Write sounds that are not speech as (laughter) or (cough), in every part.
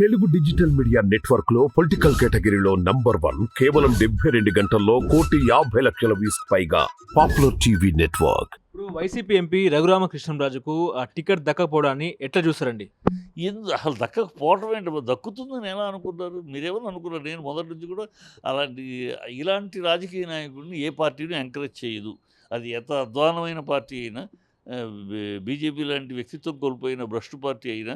Telugu digital media నెట్వర్క్లో political కేటగిరీలో number one కేవలం డెబ్బై రెండు గంటల్లో కోటి యాభై లక్షల వ్యూస్ పైగా పాపులర్ టీవీ నెట్వర్క్. ఇప్పుడు వైసీపీ ఎంపీ రఘురామకృష్ణరాజుకు ఆ టికెట్ దక్కకపోవడాన్ని ఎట్లా చూస్తారండి? ఎందు అసలు దక్కకపోవటం ఏంటి? దక్కుతుందని ఎలా అనుకున్నారు మీరేమని అనుకున్నారు? నేను మొదటి నుంచి కూడా అలాంటి ఇలాంటి రాజకీయ నాయకుడిని ఏ పార్టీని ఎంకరేజ్ చేయదు. అది ఎంత అధ్వానమైన పార్టీ అయినా బీజేపీ లాంటి వ్యక్తిత్వం కోల్పోయిన భ్రష్టు పార్టీ అయినా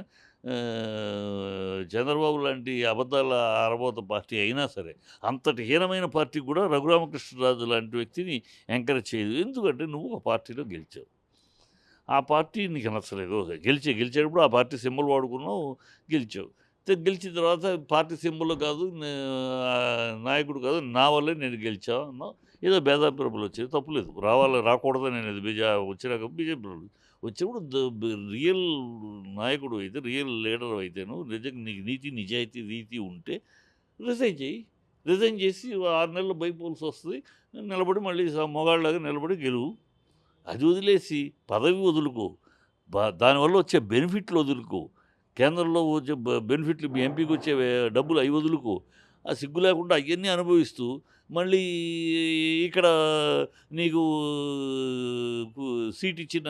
చంద్రబాబు లాంటి అబద్ధాల ఆరబోత పార్టీ అయినా సరే అంతటి హీనమైన పార్టీ కూడా రఘురామకృష్ణరాజు లాంటి వ్యక్తిని ఎంకరేజ్ చేయదు. ఎందుకంటే నువ్వు ఆ పార్టీలో గెలిచావు. ఆ పార్టీ నీకు నచ్చలేదు. గెలిచే గెలిచేటప్పుడు ఆ పార్టీ సింబల్ వాడుకున్నావు గెలిచావు. గెలిచిన తర్వాత పార్టీ సింబల్ కాదు నాయకుడు కాదు నా వల్లే నేను గెలిచా అన్నావు. ఏదో భేదాభిప్రాయాలు వచ్చేది తప్పులేదు. రావాలి రాకూడదని నేను ఇది బీజా వచ్చినాక బీజేపీ వచ్చినప్పుడు రియల్ నాయకుడు అయితే రియల్ లీడర్ అయితేను నిజంగా నీకు నీతి నిజాయితీ రీతి ఉంటే రిజైన్ చేయి. రిజైన్ చేసి ఆరు నెలలు బైపోల్స్ వస్తుంది నిలబడి మళ్ళీ మొగాళ్ళగా నిలబడి గెలువు. అది వదిలేసి పదవి వదులుకో. దానివల్ల వచ్చే బెనిఫిట్లు వదులుకో. కేంద్రంలో వచ్చే బ- బెనిఫిట్లు మీ ఎంపీకి వచ్చే డబ్బులు అవి వదులుకో. ఆ సిగ్గు లేకుండా అవన్నీ అనుభవిస్తూ మళ్ళీ ఇక్కడ నీకు సీట్ ఇచ్చిన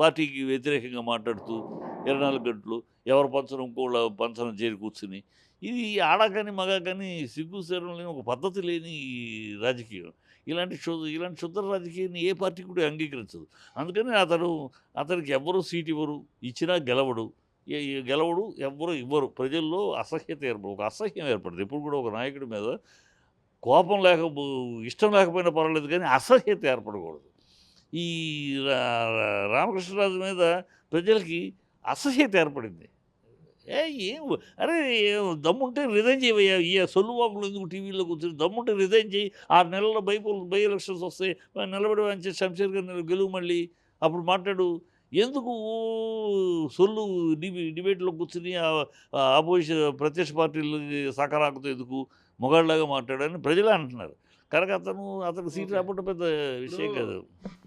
పార్టీకి వ్యతిరేకంగా మాట్లాడుతూ ఇరవై నాలుగు గంటలు ఎవరు పంచడం ఇంకోళ్ళ పంచడం చేరి కూర్చుని. ఇది ఆడ కానీ మగ కానీ సిగ్గు సేరం లేని ఒక పద్ధతి లేని రాజకీయం. ఇలాంటి శుద్ధ ఇలాంటి శుద్ధ రాజకీయాన్ని ఏ పార్టీ కూడా అంగీకరించదు. అందుకని అతను అతనికి ఎవ్వరూ సీట్ ఇవ్వరు ఇచ్చినా గెలవడు. ఏ- గెలవడు ఎవ్వరు ఇవ్వరు. ప్రజల్లో అసహ్యత ఏర్పడు ఒక అసహ్యం ఏర్పడుతుంది. ఎప్పుడు కూడా ఒక నాయకుడి మీద కోపం లేక ఇష్టం లేకపోయినా పర్వాలేదు కానీ అసహ్యత ఏర్పడకూడదు. ఈ రా- రామకృష్ణరాజు మీద ప్రజలకి అసహ్యత ఏర్పడింది. ఏ ఏం అరే దమ్ముంటే రిజైన్ చేయవయ్యా ఈ సొల్లువాకులు ఎందుకు టీవీలో కూర్చొని దమ్ముంటే రిజైన్ చేయి ఆరు నెలల్లో బైపోల్ బై ఎలక్షన్స్ వస్తాయి. నిలబడి వంచే శంషేర్ గారు గెలువు మళ్ళీ. అప్పుడు మాట్లాడు ఎందుకు సొల్లు డిబే డిబేట్లో కూర్చుని ఆపోజిషన్ ప్రత్యక్ష పార్టీలు సకారాకుతో ఎందుకు? మొగాళ్ళలాగా మాట్లాడని ప్రజలే అంటున్నారు. కనుక అతను అతనికి సీట్ రావడం పెద్ద విషయం కాదు.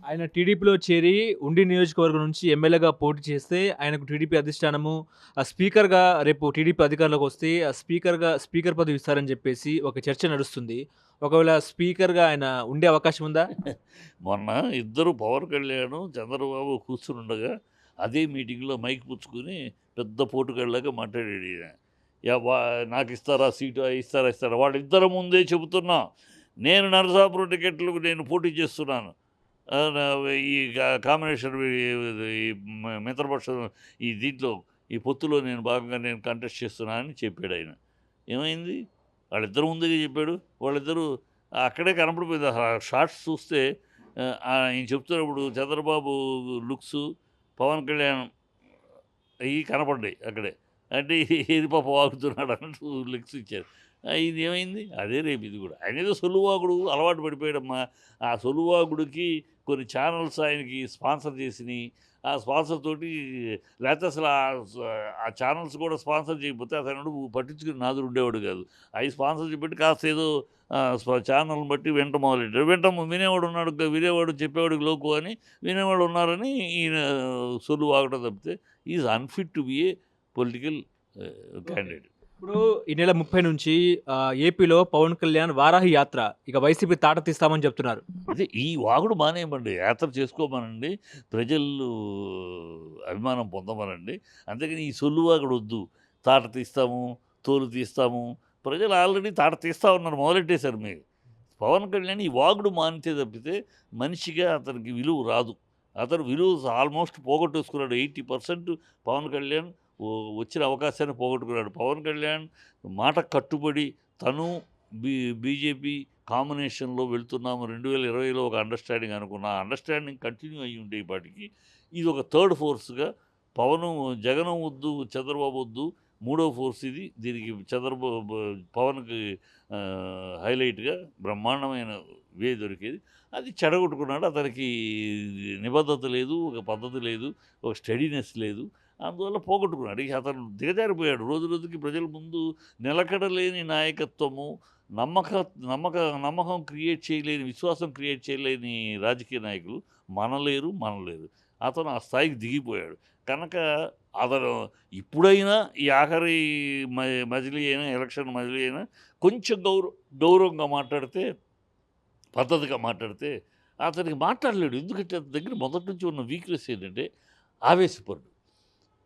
ఆయన టీడీపీలో చేరి ఉండి నియోజకవర్గం నుంచి ఎమ్మెల్యేగా పోటీ చేస్తే ఆయనకు టీడీపీ అధిష్టానము ఆ స్పీకర్గా రేపు టీడీపీ అధికారంలోకి వస్తే ఆ స్పీకర్గా స్పీకర్ పదవి ఇస్తారని చెప్పేసి ఒక చర్చ నడుస్తుంది. ఒకవేళ స్పీకర్గా ఆయన ఉండే అవకాశం ఉందా? (laughs) మొన్న ఇద్దరు పవన్ కళ్యాణ్ చంద్రబాబు కూర్చుని ఉండగా అదే మీటింగ్లో మైక్ పుచ్చుకుని పెద్ద పోటుగాళ్ళగా మాట్లాడాడు నాకు ఇస్తారా సీటు ఇస్తారా ఇస్తారా? వాళ్ళిద్దరు ముందే చెబుతున్నా. నేను నరసాపురం టికెట్లకు నేను పోటీ చేస్తున్నాను. ఈ కాంబినేషన్ ఈ- మిత్రపక్షం ఈ దీంట్లో ఈ పొత్తులో నేను భాగంగా నేను కంటెస్ట్ చేస్తున్నానని చెప్పాడు ఆయన. ఏమైంది? వాళ్ళిద్దరు ముందుగా చెప్పాడు. వాళ్ళిద్దరూ అక్కడే కనపడిపోయింది. షార్ట్స్ చూస్తే ఆయన చెప్తున్నప్పుడు చంద్రబాబు లుక్స్ పవన్ కళ్యాణ్ అవి కనపడ్డాయి అక్కడే. అంటే ఏది పాప వాగుతున్నాడు అన్నట్టు లెక్స్ ఇచ్చారు. ఇది ఏమైంది? అదే రేపు ఇది కూడా. ఆయన ఏదో సొలువాగుడు అలవాటు పడిపోయాడమ్మా. ఆ సొలువాగుడికి కొన్ని ఛానల్స్ ఆయనకి స్పాన్సర్ చేసినాయి ఆ స్పాన్సర్ తోటి లేకపోతే అసలు ఆ- ఆ ఛానల్స్ కూడా స్పాన్సర్ చేయకపోతే అతను పట్టించుకుని నాదుడు ఉండేవాడు కాదు. అవి స్పాన్సర్ చెప్పి కాస్త ఏదో ఛానల్ని బట్టి వింట మొదలెట్టాడు వెంట వినేవాడు ఉన్నాడు వినేవాడు చెప్పేవాడు లోకు అని వినేవాడు ఉన్నారని ఈయన సొల్లు వాగడం తప్పితే is unfit to be a political candidate. ఇప్పుడు ఈ నెల ముప్పై నుంచి ఏపీలో పవన్ కళ్యాణ్ వారాహి యాత్ర. ఇక వైసీపీ తాట తీస్తామని చెప్తున్నారు. అదే ఈ వాగుడు మానేయమండి. యాత్ర చేసుకోమనండి. ప్రజలు అభిమానం పొందమనండి. అంతేగాని ఈ సొల్లు వాగుడు వద్దు. తాట తీస్తాము తోలు తీస్తాము. ప్రజలు ఆల్రెడీ తాట తీస్తా ఉన్నారు మొదలెట్టేశారు మీరు. పవన్ కళ్యాణ్ ఈ వాగుడు మానితే తప్పితే మనిషిగా అతనికి విలువ రాదు. అతను విలువ ఆల్మోస్ట్ పోగొట్టేసుకున్నాడు. ఎయిటీ పర్సెంట్ పవన్ కళ్యాణ్ వచ్చిన అవకాశాన్ని పోగొట్టుకున్నాడు. పవన్ కళ్యాణ్ మాట కట్టుబడి తను బీ బీజేపీ కాంబినేషన్లో వెళ్తున్నాము. రెండు వేల ఇరవైలో ఒక అండర్స్టాండింగ్ అనుకున్న. అండర్స్టాండింగ్ కంటిన్యూ అయ్యి ఉండే ఇప్పటికి ఇది ఒక థర్డ్ ఫోర్స్గా పవన్ జగన్ వద్దు చంద్రబాబు వద్దు మూడో ఫోర్స్ ఇది. దీనికి చంద్రబాబు పవన్కి హైలైట్గా బ్రహ్మాండమైన వే దొరికేది. అది చెడగొట్టుకున్నాడు. అతనికి నిబద్ధత లేదు ఒక పద్ధతి లేదు ఒక స్టడీనెస్ లేదు. అందువల్ల పోగొట్టుకున్నాడు. ఇక అతను దిగజారిపోయాడు. రోజు రోజుకి ప్రజల ముందు నిలకడలేని నాయకత్వము నమ్మక నమ్మక నమ్మకం క్రియేట్ చేయలేని విశ్వాసం క్రియేట్ చేయలేని రాజకీయ నాయకులు మనలేరు మనలేరు. అతను ఆ స్థాయికి దిగిపోయాడు. కనుక అతను ఇప్పుడైనా ఈ ఆఖరి మ- మజిలీ అయినా ఎలక్షన్ మజిలీ అయినా కొంచెం గౌరవ గౌరవంగా మాట్లాడితే పద్ధతిగా మాట్లాడితే అతనికి మాట్లాడలేడు. ఎందుకంటే అతని దగ్గర మొదటి నుంచి ఉన్న వీక్నెస్ ఏంటంటే ఆవేశపడు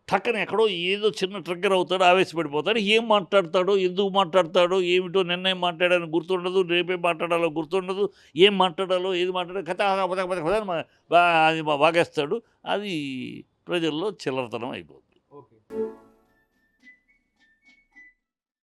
టక్కన ఎక్కడో ఏదో చిన్న ట్రిగ్గర్ అవుతాడు ఆవేశపడిపోతాడు. ఏం మాట్లాడతాడో ఎందుకు మాట్లాడతాడో ఏమిటో నిర్ణయం మాట్లాడాలని గుర్తుండదు రేపే మాట్లాడాలో గుర్తుండదు ఏం మాట్లాడాలో ఏది మాట్లాడాలో కథ పద పద పద అని అది వాగేస్తాడు. అది ప్రజల్లో చిల్లరతనం అయిపోతుంది